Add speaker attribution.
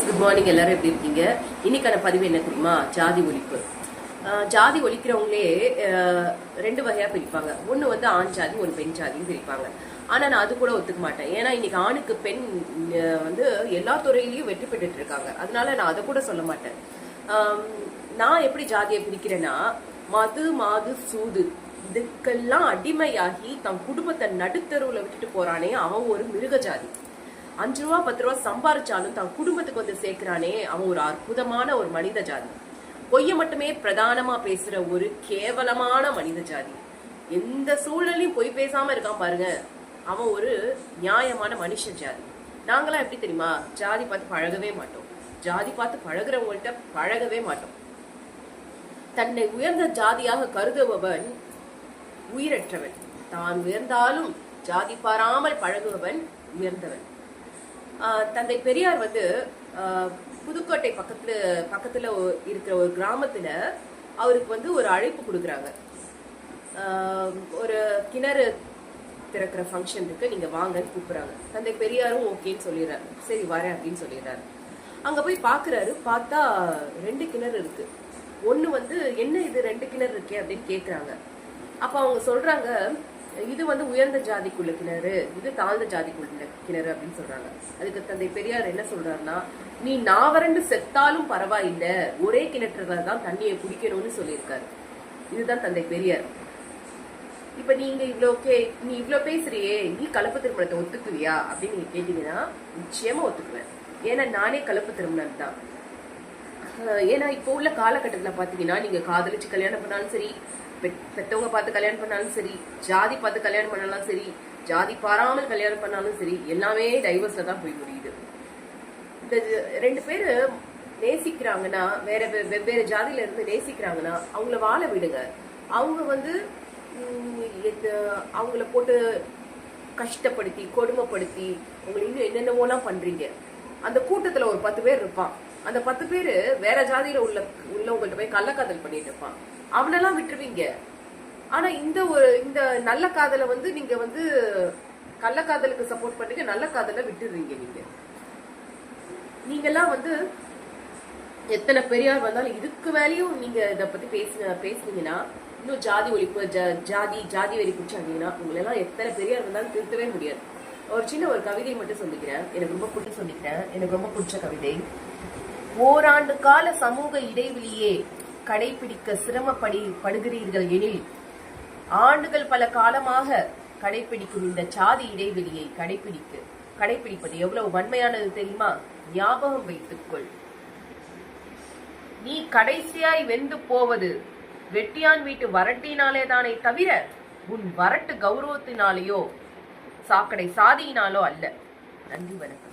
Speaker 1: Good morning எல்லாரும் எப்படி இருக்கீங்க? இன்னைக்கான பதிவு என்ன தெரியுமா? ஜாதி ஒழிப்பு. ஜாதி ஒழிக்கிறவங்களே ரெண்டு வகையா பிரிப்பாங்க. ஒன்னு வந்து ஆண் ஜாதி ஒரு பெண் ஜாதியும் பிரிப்பாங்க. ஆனா நான் அது கூட ஒத்துக்க மாட்டேன். ஏன்னா இன்னைக்கு ஆணுக்கு பெண் வந்து எல்லா துறையிலயும் வெற்றி பெற்றுட்டு இருக்காங்க. அதனால நான் அதை கூட சொல்ல மாட்டேன். நான் எப்படி ஜாதியை பிரிக்கிறேன்னா மது மாது சூது இதுக்கெல்லாம் அடிமையாகி தன் குடும்பத்தை நடுத்தருவுல விட்டுட்டு போறானே அவன் ஒரு மிருக ஜாதி அஞ்சு ரூபா பத்து ரூபா சம்பாரிச்சாலும் தன் குடும்பத்துக்கு வந்து சேர்க்கிறானே. அவன் ஒரு அற்புதமான ஒரு மனித ஜாதி. பொய்ய மட்டுமே பிரதானமா பேசுற ஒரு கேவலமான மனித ஜாதி. எந்த சூழலையும் பொய் பேசாம இருக்கான் பாருங்க. அவன் ஒரு நியாயமான மனுஷ ஜாதி. நாங்களாம் எப்படி தெரியுமா? ஜாதி பார்த்து பழகவே மாட்டோம். ஜாதி பார்த்து பழகுறவங்கள்ட்ட பழகவே மாட்டோம். தன்னை உயர்ந்த ஜாதியாக கருதுபவன் உயிரற்றவன். தான் உயர்ந்தாலும் ஜாதி பாராமல் பழகுபவன் உயர்ந்தவன். தந்தை பெரியார் வந்து புதுக்கோட்டை பக்கத்துல பக்கத்துல இருக்கிற ஒரு கிராமத்துல அவருக்கு வந்து ஒரு அழைப்பு கொடுக்குறாங்க. ஒரு கிணறு திறக்கிற ஃபங்க்ஷன் இருக்கு நீங்க வாங்கன்னு கூப்பிடுறாங்க. தந்தை பெரியாரும் ஓகேன்னு சொல்லிடுறாரு. சரி வரேன் அப்படின்னு சொல்லிடுறாரு. அங்க போய் பாக்குறாரு பார்த்தா ரெண்டு கிணறு இருக்கு. ஒன்னு வந்து என்ன இது ரெண்டு கிணறு இருக்கே? அப்படின்னு கேக்குறாங்க. அப்ப அவங்க சொல்றாங்க இது வந்து உயர்ந்த ஜாதிக்குள்ள கிணறு. இது தாழ்ந்த ஜாதிக்குள்ள கிணறு அப்படின்னு சொல்றாங்க. அதுக்கு தந்தை பெரியார் என்ன சொல்றாருன்னா நீ நாவரண்டு செத்தாலும் பரவாயில்ல. ஒரே கிணற்றுல தான் தண்ணியை குடிக்கணும்னு சொல்லியிருக்காரு. இதுதான் தந்தை பெரியார். இப்ப நீங்க இவ்வளோ கே நீ இவ்ளோ பேசுறியே நீ கலப்பு திருமணத்தை ஒத்துக்குவியா அப்படின்னு நீங்க கேட்டீங்கன்னா நிச்சயமா ஒத்துக்குவேன். ஏன்னா நானே கலப்பு திருமணம் தான். ஏன்னா இப்போ உள்ள காலகட்டத்தில் பார்த்தீங்கன்னா நீங்கள் காதலிச்சு கல்யாணம் பண்ணாலும் சரி பெற்றவங்க பார்த்து கல்யாணம் பண்ணாலும் சரி ஜாதி பார்த்து கல்யாணம் பண்ணாலும் சரி ஜாதி பாராமல் கல்யாணம் பண்ணாலும் சரி எல்லாமே டைவர்ஸில் தான் போய் முடியுது. இந்த ரெண்டு பேர் நேசிக்கிறாங்கன்னா வேற வெ- வெவ்வேறு ஜாதியில இருந்து நேசிக்கிறாங்கன்னா அவங்கள வாழ விடுங்க. அவங்க வந்து அவங்கள போட்டு கஷ்டப்படுத்தி கொடுமைப்படுத்தி உங்களை இன்னும் என்னென்னவோலாம் பண்றீங்க. அந்த கூட்டத்துல ஒரு பத்து பேர் இருப்பான். அந்த பத்து பேர் வேற ஜாதியில உள்ள உள்ளவங்கள்ட்ட போய் கள்ளக்காதல் பண்ணிட்டு இருப்பான் அவனெல்லாம் விட்டுருவீங்க. ஆனா இந்த ஒரு இந்த நல்ல காதலை வந்து நீங்க வந்து கள்ளக்காதலுக்கு சப்போர்ட் பண்றீங்க நல்ல காதலை விட்டுடுறீங்க நீங்க. நீங்கெல்லாம் வந்து எத்தனை பெரியார் வந்தாலும் இதுக்கு வேலையும் நீங்க இதை பத்தி பேசின பேசுனீங்கன்னா இன்னும் ஜாதி ஒழிப்பு ஜாதி ஜாதி வெறி குடிச்சாங்கன்னா உங்களெல்லாம் எத்தனை பெரியார் வந்தாலும் திருத்தவே முடியாது. ஒரு சின்ன ஒரு கவிதை மட்டும் சொல்லிக்கிறேன். எனக்கு ரொம்ப பிடிச்ச சொல்லிக்கிறேன். எனக்கு ரொம்ப பிடிச்ச கவிதை. ஓராண்டு கால சமூக இடைவெளியே கடைபிடிக்க சிரமப்படி படுகிறீர்கள் எனில் ஆண்டுகள் பல காலமாக கடைபிடிக்கும் இந்த சாதி இடைவெளியை கடைபிடிக்க கடைபிடிப்பது எவ்வளவு வன்மையானது தெரியுமா? ஞாபகம் வைத்துக்கொள். நீ கடைசியாய் வெந்து போவது வெட்டியான் வீட்டு வரட்டினாலே தானே தவிர உன் வரட்டு கௌரவத்தினாலேயோ சாக்கடை சாதியினாலோ அல்ல. நன்றி வணக்கம்.